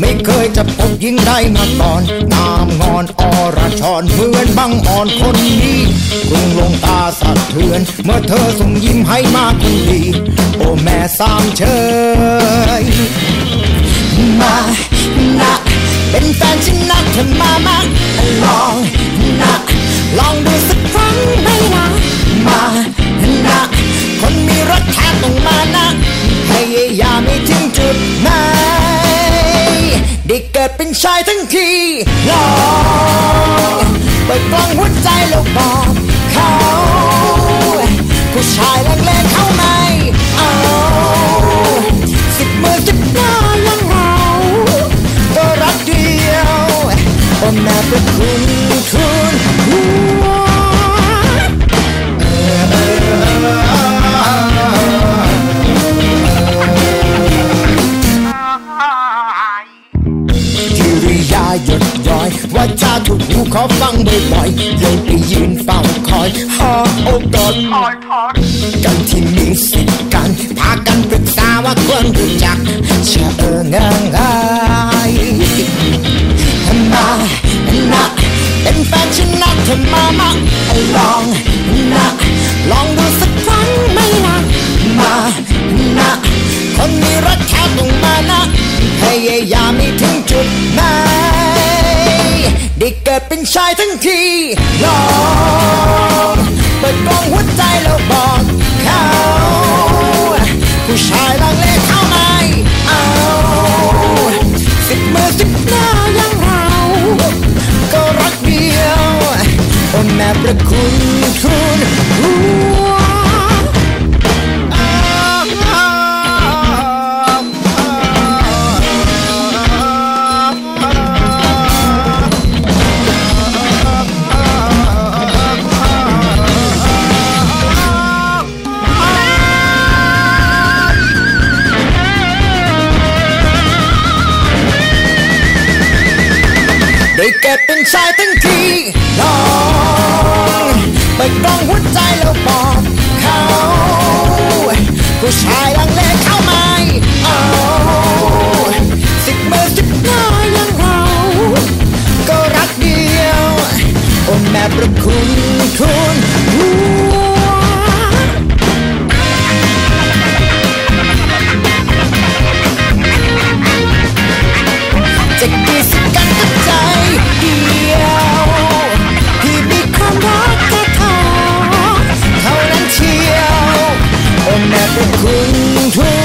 ไม่เคยจะพบยิงได้มาก่อนงามงอนอรชรเหมือนบังอ่อนคนนี้กรุงลงตาสะเทือน เมื่อเธอส่งยิ้มให้มาคนดี โอ้แม่สามเชยมานะเป็นแฟนฉันนะเธอมามาลองนะลองดูสักครั้งไหม กิดเป็นชายทั้งทีลองเปิดกล้องหัวใจแล้วบอกเขา หูขอฟังบ่อยๆเลยไปยืนเฝ้าคอยหาโอกาสกันที่มีสิทธิ์กันพากันปรึกษาว่าควรรู้จักเชื่อเออง่ายมานะเป็นแฟนฉันนะเธอมามาลองนะลองดูสักครั้งไหมล่ะมานะคนมีรักแค่ต้องมานะพยายามไม่ถึงจุดหมาย ได้เกิดเป็นชายทั้งทีลองเปิดกล้องหัวใจแล้วบอกเขาผู้ชายลังเลเข้าไม่เอาสิบมือสิบหน้ายังเราก็รักเดียวโอ้แม่ประคุณคุณ ได้เก็บเป็นชายทั้งทีน้องไปกล้องหัวใจแล้วบอกเขาผู้ชายลังเลเข้าไม่เอาสิบมือสิบน้อยยังเรา ก็รักเดียว โอ้แม่ประคุณคุณ at the green.